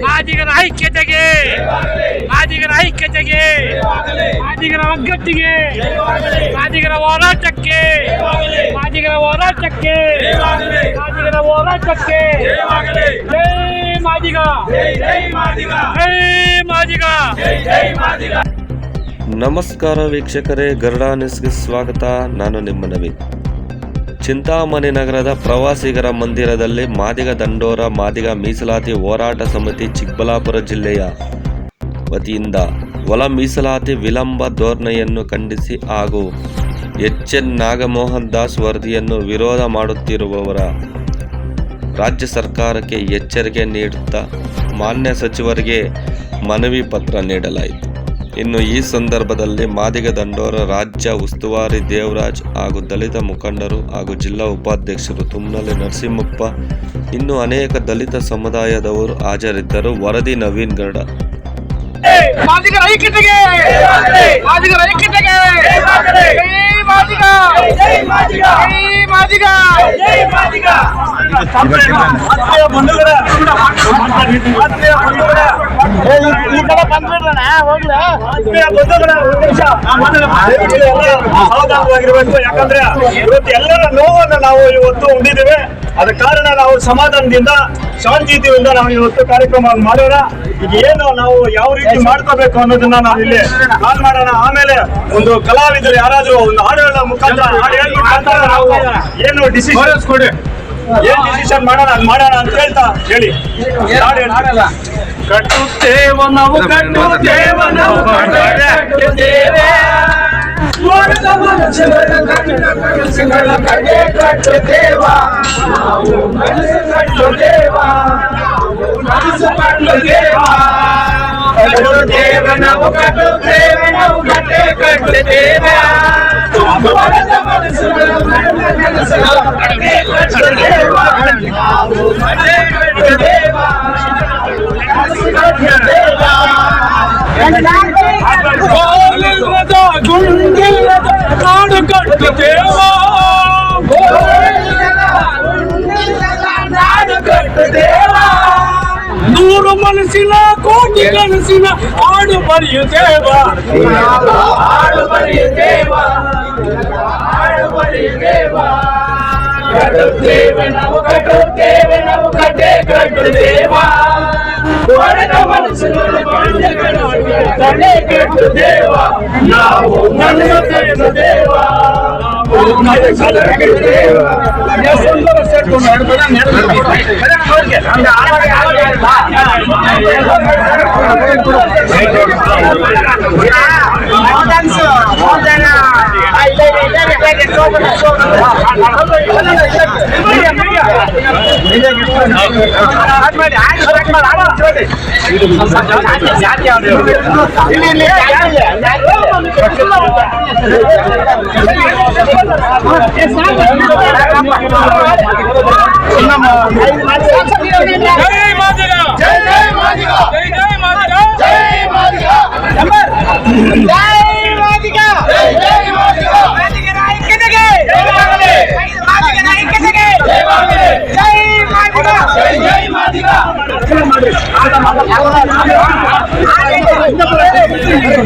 ಮಾದಿಗರ ಐಕ್ಯತೆಗೆ ಮಾದಿಗರ ಐಕ್ಯತೆಗೆ ಮಾದಿಗರ ಒಗ್ಗಟ್ಟಿಗೆ ಮಾದಿಗರ ಹೋರಾಟಕ್ಕೆ ಮಾದಿಗರ ಹೋರಾಟಕ್ಕೆ ಮಾದಿಗರ ಹೋರಾಟಕ್ಕೆ ಮಾದಿಗ ನಮಸ್ಕಾರ ವೀಕ್ಷಕರೇ, ಗರುಡ ಸ್ವಾಗತ. ನಾನು ನಿಮ್ಮ ನವೀನ್. ಚಿಂತಾಮಣಿ ನಗರದ ಪ್ರವಾಸಿಗರ ಮಂದಿರದಲ್ಲಿ ಮಾದಿಗ ದಂಡೋರ, ಮಾದಿಗ ಮೀಸಲಾತಿ ಹೋರಾಟ ಸಮಿತಿ ಚಿಕ್ಕಬಳ್ಳಾಪುರ ಜಿಲ್ಲೆಯ ವತಿಯಿಂದ ಒಳ ಮೀಸಲಾತಿ ವಿಳಂಬ ಧೋರಣೆಯನ್ನು ಖಂಡಿಸಿ ಹಾಗೂ ಎಚ್ ಎನ್ ನಾಗಮೋಹನ್ ದಾಸ್ ವರದಿಯನ್ನು ವಿರೋಧ ಮಾಡುತ್ತಿರುವವರ ರಾಜ್ಯ ಸರ್ಕಾರಕ್ಕೆ ಎಚ್ಚರಿಕೆ ನೀಡುತ್ತಾ ಮಾನ್ಯ ಸಚಿವರಿಗೆ ಮನವಿ ಪತ್ರ ನೀಡಲಾಯಿತು. ಇನ್ನು ಈ ಸಂದರ್ಭದಲ್ಲಿ ಮಾದಿಗ ದಂಡೋರ ರಾಜ್ಯ ಉಸ್ತುವಾರಿ ದೇವರಾಜ್ ಹಾಗೂ ದಲಿತ ಮುಖಂಡರು ಹಾಗೂ ಜಿಲ್ಲಾ ಉಪಾಧ್ಯಕ್ಷರು ತುಮ್ನಲ್ಲಿ ನರಸಿಂಹಪ್ಪ, ಇನ್ನು ಅನೇಕ ದಲಿತ ಸಮುದಾಯದವರು ಹಾಜರಿದ್ದರು. ವರದಿ ನವೀನ್ ಜೈ ಮಾದಿಗ! ಯಾಕಂದ್ರೆ ಇವತ್ತು ಎಲ್ಲರ ನೋವನ್ನು ನಾವು ಇವತ್ತು ಉಂಡಿದ್ದೇವೆ ಅದ ಕಾರಣ ನಾವು ಸಮಾಧಾನದಿಂದ ಶಾಂತಿಯುತದಿಂದ ನಾವು ಇವತ್ತು ಕಾರ್ಯಕ್ರಮವನ್ನು ಮಾಡೋಣ ಈಗ ಏನು ನಾವು ಯಾವ ರೀತಿ ಮಾಡ್ಕೋಬೇಕು ಅನ್ನೋದನ್ನ ನಾವು ಇಲ್ಲಿ ಪ್ಲಾನ್ ಮಾಡೋಣ ಆಮೇಲೆ ಒಂದು ಕಲಾವಿದರು ಯಾರಾದ್ರೂ ಒಂದು ಹಾಡುಗಳ ಮುಖಾಂತರ ಹಾಡು ಹೇಳ್ಬಿಟ್ಟು ನಾವು ಏನು ಡಿಸಿಷನ್ ಕೊಡಿ ಏನ್ ಡಿಸಿಷನ್ ಮಾಡೋಣ ಅದ್ ಮಾಡೋಣ ಅಂತ ಹೇಳ್ತಾ ಹೇಳಿ ಹಾಡು ಹೇಳಿ. ಕಟ್ಟುತ್ತೇವ ನಾವು ಕಟ್ಟುತ್ತೇವ ನಾವು ಕಟ್ಟುತ್ತೇವೆ ಮೋಡದ ಮನಸ್ಸುಗಳ ಕಣ್ಣ ಕನಸುಗಳ ಕಡೆ ಕಟ್ಟುತ್ತೇವ ನಾವು ಮನಸ್ಸು ಕಟ್ಟುತ್ತೇವ ಮನಸ್ಸು ಕಟ್ಟುತ್ತೇವ ಕಟ್ಟುತ್ತೇವ ನಾವು ಕಟ್ಟುತ್ತೇವೆ ನಾವು ಕಟ್ಟೆ ಕಟ್ಟುತ್ತೇವೆ ಮೋಡದ ಮನಸ್ಸುಗಳ ಕಣ್ಣ ಕನಸುಗಳ ಕಡೆ ಕಟ್ಟುತ್ತೇವ ನಾವು ಕಟ್ಟೆ ಕಟ್ಟುತ್ತೇವ ಮನಸ್ಸು ಕಟ್ಟುತ್ತೇವ ಗೋಲಿಲ್ಲದ ಗುಂಡಿಲ್ಲದ ನಾಡು ಕಟ್ಟುತ್ತೇವ ನಾಡು ಕಟ್ಟುತ್ತೇವ ನೂರು ಮನಸ್ಸಿನ ಕೋಟಿ ಕನಸಿನ ಹಾಡು ಬರೆಯುತ್ತೇವ ಒಡೆದ ಮನಸ್ಸುಗಳು ಕೊಂಡೆಗಳು ಕಡೆ ಕಟ್ಟುತ್ತೇವ ನಾವು ಮನಸ್ಸು ದೇವ ನಾವು ಮನಸ್ಸು ಕಟ್ಟುತ್ತೇವ ಸುಂದರ జై మాదిగా జై మాదిగా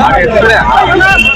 二十四